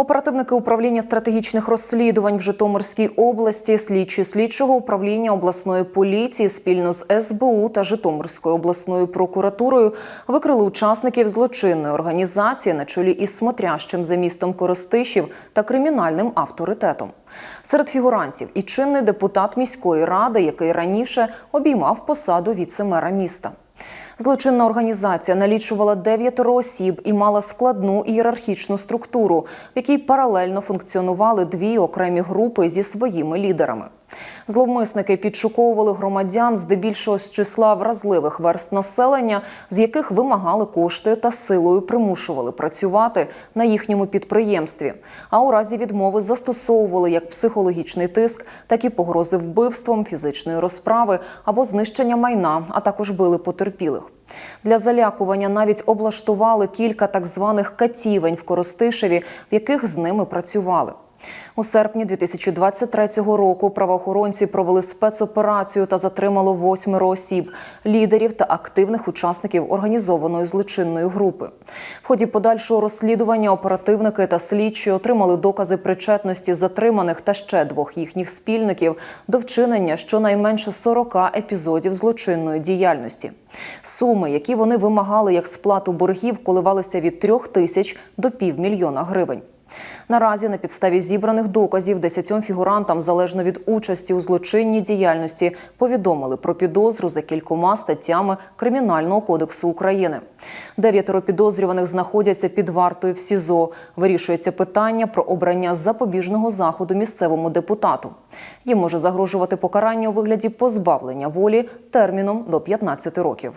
Оперативники управління стратегічних розслідувань в Житомирській області, слідчі слідчого управління обласної поліції спільно з СБУ та Житомирською обласною прокуратурою викрили учасників злочинної організації на чолі із смотрящим за містом Коростишів та кримінальним авторитетом. Серед фігурантів і чинний депутат міської ради, який раніше обіймав посаду віце-мера міста. Злочинна організація налічувала дев'ятеро осіб і мала складну ієрархічну структуру, в якій паралельно функціонували дві окремі групи зі своїми лідерами. Зловмисники підшуковували громадян здебільшого з числа вразливих верст населення, з яких вимагали кошти та силою примушували працювати на їхньому підприємстві. А у разі відмови застосовували як психологічний тиск, так і погрози вбивством, фізичної розправи або знищення майна, а також били потерпілих. Для залякування навіть облаштували кілька так званих катівень в Коростишеві, в яких з ними працювали. У серпні 2023 року правоохоронці провели спецоперацію та затримало восьмеро осіб, лідерів та активних учасників організованої злочинної групи. В ході подальшого розслідування оперативники та слідчі отримали докази причетності затриманих та ще двох їхніх спільників до вчинення щонайменше 40 епізодів злочинної діяльності. Суми, які вони вимагали як сплату боргів, коливалися від трьох тисяч до півмільйона гривень. Наразі на підставі зібраних доказів десятьом фігурантам, залежно від участі у злочинній діяльності, повідомили про підозру за кількома статтями Кримінального кодексу України. Дев'ятеро підозрюваних знаходяться під вартою в СІЗО. Вирішується питання про обрання запобіжного заходу місцевому депутату. Їм може загрожувати покарання у вигляді позбавлення волі терміном до 15 років.